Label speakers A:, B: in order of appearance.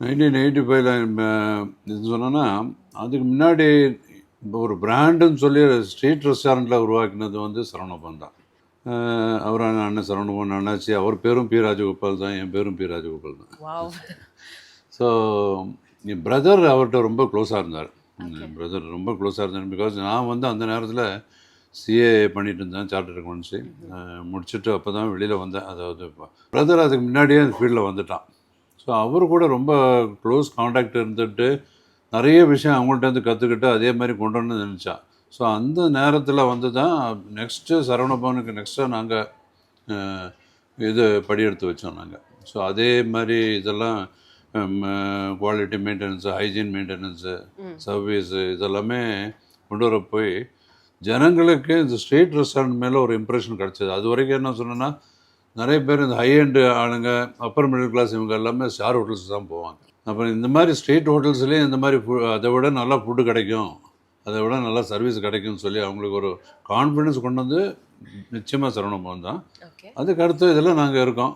A: Nineteen eighty ஃபைவ்ல இது சொன்னோன்னா அதுக்கு முன்னாடி இப்போ ஒரு பிராண்டுன்னு சொல்லி ஸ்ட்ரீட் ரெஸ்டாரண்ட்டில் உருவாக்கினது வந்து சரவணபவன் தான். அவர் அண்ணன் சரவணபவன் அண்ணாச்சி அவர் பேரும் பி ராஜகோபால் தான் என் பேரும் பி ராஜகோபால் தான். ஸோ என் பிரதர் அவர்கிட்ட ரொம்ப க்ளோஸாக இருந்தார். பிரதர் ரொம்ப க்ளோஸாக இருந்தார் பிகாஸ் நான் வந்து அந்த நேரத்தில் சிஏ பண்ணிட்டு இருந்தேன் சார்ட்டர் அக்கௌண்ட்ஸி முடிச்சுட்டு அப்போ தான் வெளியில் வந்தேன். அதாவது பிரதர் அதுக்கு முன்னாடியே அந்த ஃபீல்டில் வந்துட்டான். ஸோ அவர் கூட ரொம்ப க்ளோஸ் காண்டாக்ட் இருந்துட்டு நிறைய விஷயம் அவங்கள்ட்ட இருந்து கற்றுக்கிட்டு அதே மாதிரி கொண்டு வந்து நினச்சான் ஸோ அந்த நேரத்தில் வந்து தான் நெக்ஸ்ட்டு சரவணபவனுக்கு நெக்ஸ்ட்டாக நாங்கள் இது படி எடுத்து வச்சோம் நாங்கள் ஸோ அதே மாதிரி இதெல்லாம் quality maintenance hygiene maintenance service இதெல்லாமே கொண்டு வர போய் ஜனங்களுக்கு இந்த ஸ்ட்ரீட் ரெஸ்டாரண்ட் மேலே ஒரு இம்ப்ரெஷன் கிடச்சிது. அது வரைக்கும் என்ன சொன்னேன்னா நிறைய பேர் இந்த ஹை எண்டு ஆளுங்க அப்பர் மிடில் கிளாஸ் இவங்க எல்லாமே ஸ்டார் ஹோட்டல்ஸ் தான் போவாங்க. அப்புறம் இந்த மாதிரி ஸ்ட்ரீட் ஹோட்டல்ஸ்லேயும் இந்த மாதிரி ஃபு அதை விட நல்லா ஃபுட்டு கிடைக்கும். அதை விட நல்லா சர்வீஸ் கிடைக்கும்னு சொல்லி அவங்களுக்கு ஒரு கான்ஃபிடன்ஸ் கொண்டு வந்து நிச்சயமாக சரவணபவன் தான் அதுக்கு அடுத்து இதில் நாங்கள் இருக்கோம்.